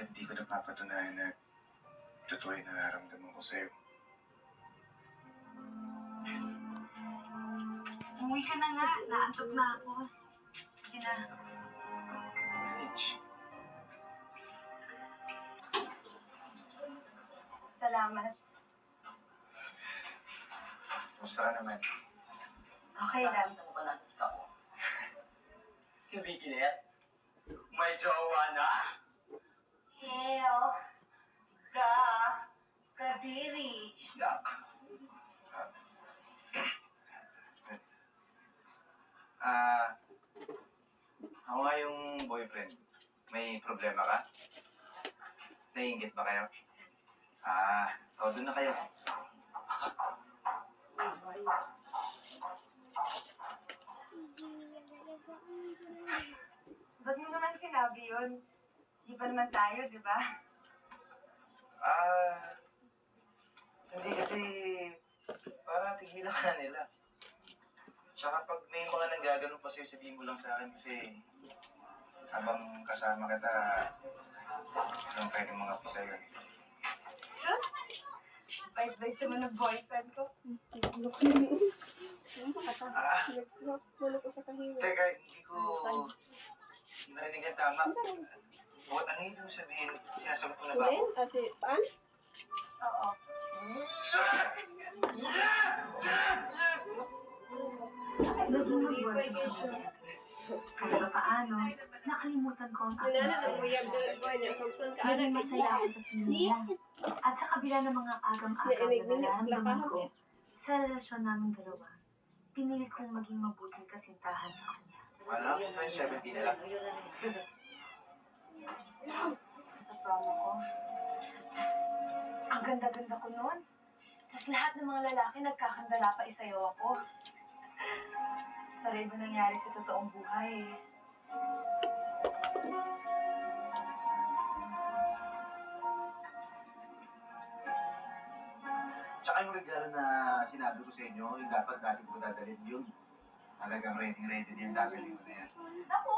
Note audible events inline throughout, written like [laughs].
hanggat di ko napapatunayan na totoo yung nararamdaman ko sa'yo. Umuwi ka na nga. Naantok na ako. Sige na. Mitch, Salamat. kumusta ka naman? Okay lang. [laughs] Si Vicky na yan? May jowa na? Heo. Ka. Kadiri. Yak. Ah, ako nga yung boyfriend. May problema ka? Naiingit ba kayo? Ah, o doon na kayo. Ba't mo naman sinabi yun? Di ba naman tayo, di ba? Ah, hindi kasi para tigilan ka nila. Tsaka pag may mga nanggagano pa sa'yo, sabihin mo lang sa akin kasi habang kasama kita, anong pwedeng mga pisa yun. Sus? Bait-bait naman ng boyfriend ko. Ah, Tulog ko sa kahiro. teka, hindi ko narinig ang tama. What, ano yung sabihin? Sinasagot mo na ba? Ulit? Kasi, paan? Oo. Kahit pa paano, nakalimutan ko ang aking Nanana, masaya namuyag siya. na buhay niya. Ka, Naging anak. masaya ako sa. At sa kabila ng mga agam-agam Nainig na nararamdaman ko lakahap sa relasyon namin dalawa, pinilit kong maging mabuting kasintahan sa kanya. Wala, 2017 na lang. Sa promo ko. Tas, ang ganda-ganda ko noon. Tapos lahat ng mga lalaki nagkakandala pa isayaw ako. Ba nangyari sa totoong buhay? Tsaka yung regalo na sinabi ko sa inyo, yung dapat dati ko dadalhin yun. Talagang ready-ready din dadalhin ko na yan. Naku,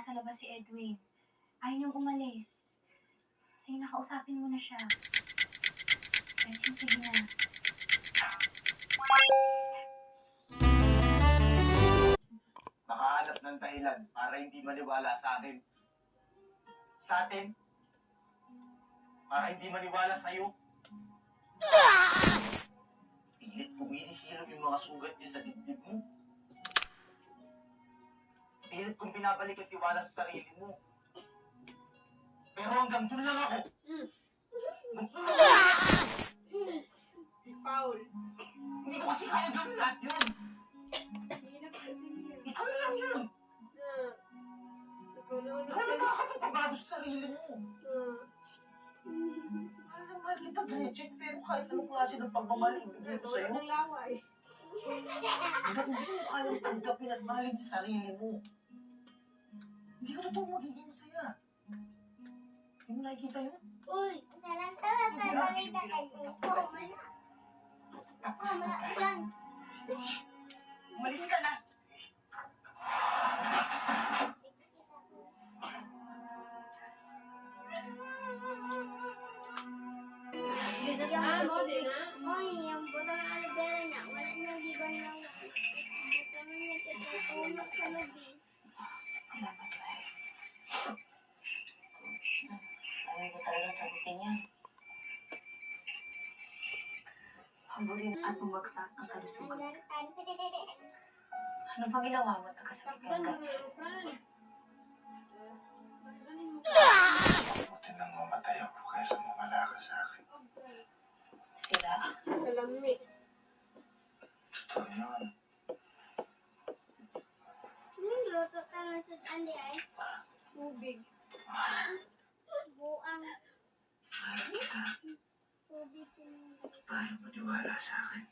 nasa labas si Edwin. Ayaw niyong umalis. Sige, nakausapin mo na siya. Gretchen, sige na. Nakahanap ng dahilan para hindi maniwala sa atin. Sa atin? Para hindi maniwala sa'yo. Pilit kong hinihilom yung mga sugat niya sa dibdib mo. Kong binabalik ang tiwala sa sarili mo. Pero hanggang doon lang ako. Paul. Hindi ko kasi kaya gawin lahat yun. Hirap kasi niya. Ikaw na lang yun. Ah. Ikaw na nakakapagbago sa sarili mo. Ah. Mahal na mahal kita, Bridget, pero kahit anong klase ng pagmamahal ibigay ko sa'yo, ng laway. hindi mo kayang tanggapin at mahalin sa sarili mo. Hindi ka totoo magiging masaya. Hindi mo nakikita yun? Uy, nalang talaga balik na kayo. Na tayo. Yan. At bumagsak ang kalusugan. Ano bang ginawa mo at Takban ka? Buti nang mamatay ako kaysa mawala ka sa akin. Sila. Kalami. Totoo yun. Anong luto ka na sa andi ay? Tubig. Buang pinili. Paano maniwala sa akin?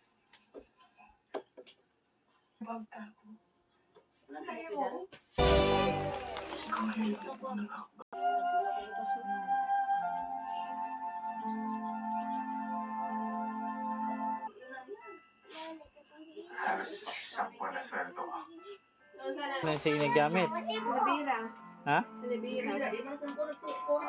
Bag ka ko. Sa'yo. Pinakamahirap ng akba. Halos sampu na sweldo ko. Doon sana. Ano yung sige nagamit? Malabira. Ha? Malabira. Itong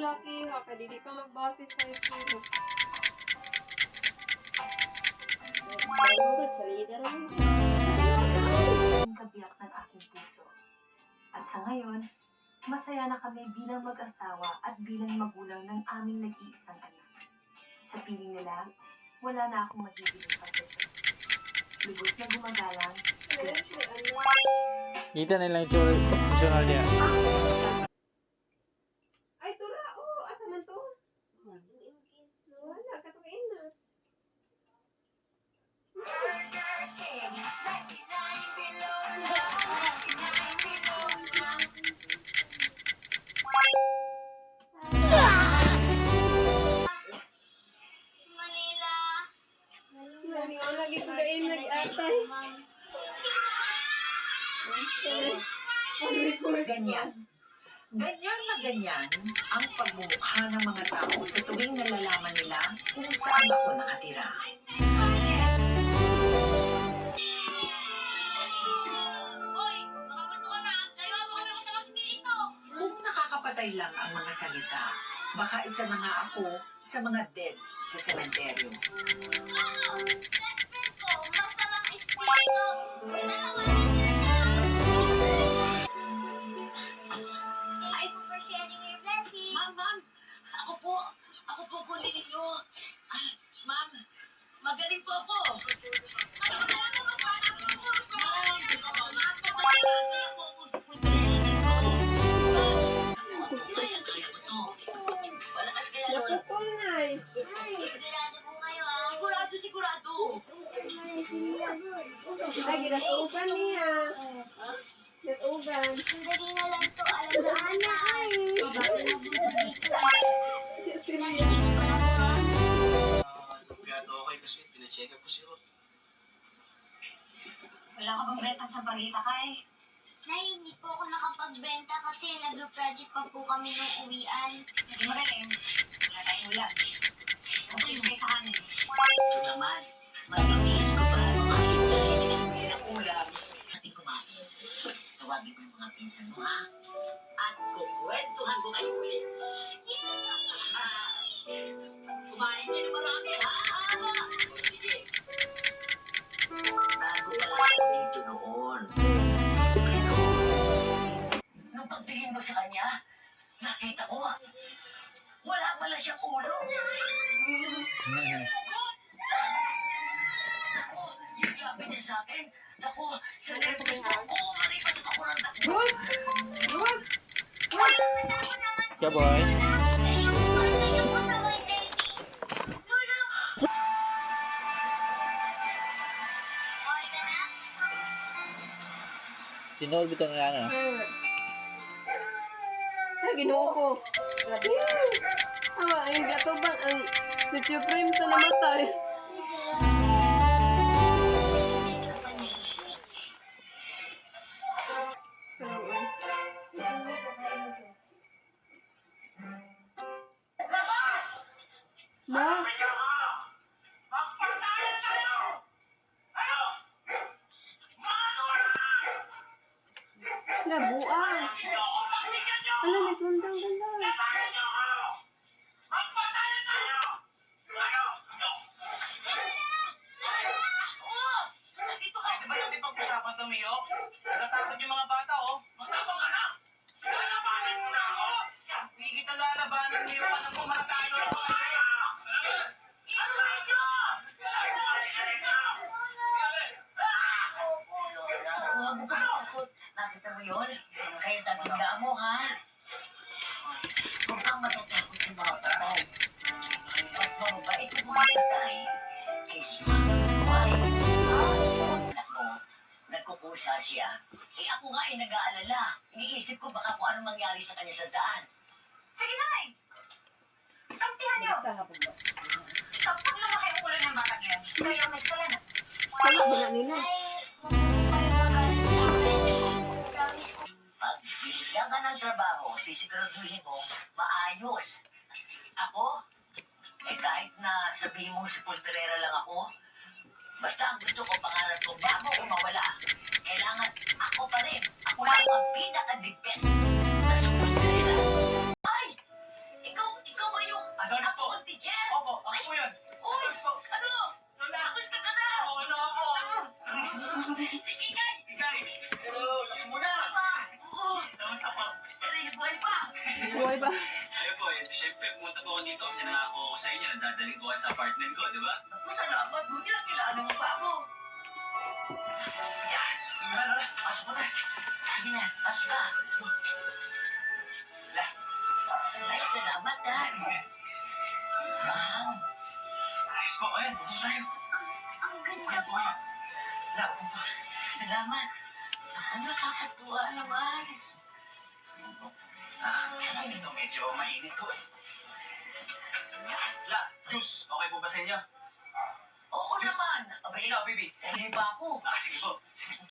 lucky ha, kadili pa magboses sa ito. ang kabiyak ng aking puso. At sa ngayon, masaya na kami bilang mag-asawa at bilang magulang ng aming nag-iisang anak. Sa piling nila, wala na akong magiging pagkasya. Lubos na gumagalang, ano. Kita nila yung tsura professional niya. Ganyan. Ganyan na ganyan ang pagmumukha ng mga tao sa tuwing nalalaman nila kung saan ako nakatira. Kung nakakapatay lang ang mga salita, baka isa na nga ako sa mga deads sa sementeryo. Ano? Best friend ko, masamang espiritu. I ako po, ako po kunin ninyo. Ah, ma'am, magaling po ako. Ano na ako Wala ka bang betang sa balita ka eh? Nay, hindi po ako nakapagbenta kasi nag-project pa po kami nung uwian. Hindi magaling. Wala tayong ulam. Okay, may sa kanin. Ito naman. Mabilis ko para makahintay ng ulam. Ating kumain. Tawagin ko yung mga pinsan mo ha. Nung pagtingin ko sa kanya, nakita ko, wala pala siyang ulo. Ako, yung yabi niya sa akin, ako, sa nervous kumalipas ako ng takbo. Ruth! Ruth! Kaya boy. Tinol bitaw na yan Ay, ginoo ko. Awa, ang gatubang, ang nag-frame sa namatay. Huwag mo kang takot. Nakita mo yun? Kaya taganda mo, ha? Huwag kang matatakot sa mga patay. At mabait ang mga patay. Kay Suway. Nako, nagkukusa siya. Eh ako nga ay nag-aalala. Iniisip ko baka kung anong mangyari sa kanya sa daan. Sige na, eh. Tampihan niyo. Tampak naman kayo ulit Kaya may kaya Sama ba na nila? Pag binigyan ka ng trabaho, sisiguraduhin mo maayos. Ako, eh kahit na sabihin mo si Pulperera lang ako, basta ang gusto ko, pangarap ko, bago ko mawala, Buhay ba? Ayun po, eh, syempre pumunta po ako dito kasi nangako ako sa inyo, dadaling ko kayo sa apartment ko, di ba? Ako, salamat. Buti lang kailangan mo pa ako. Yan. Wala, wala. Pasok mo na. Sige na, pasok ka. La. Ay, salamat, Dan. Wow. Ayos po, ayan. Pupunta tayo. Ang ganda po. La, upa. Salamat. Ako nakakatuwa naman. Ah, ito medyo mainit ko. La, juice. Okay po ba sa inyo? Oo naman. Abay, Ikaw, baby. hindi pa ako. Ah, sige po.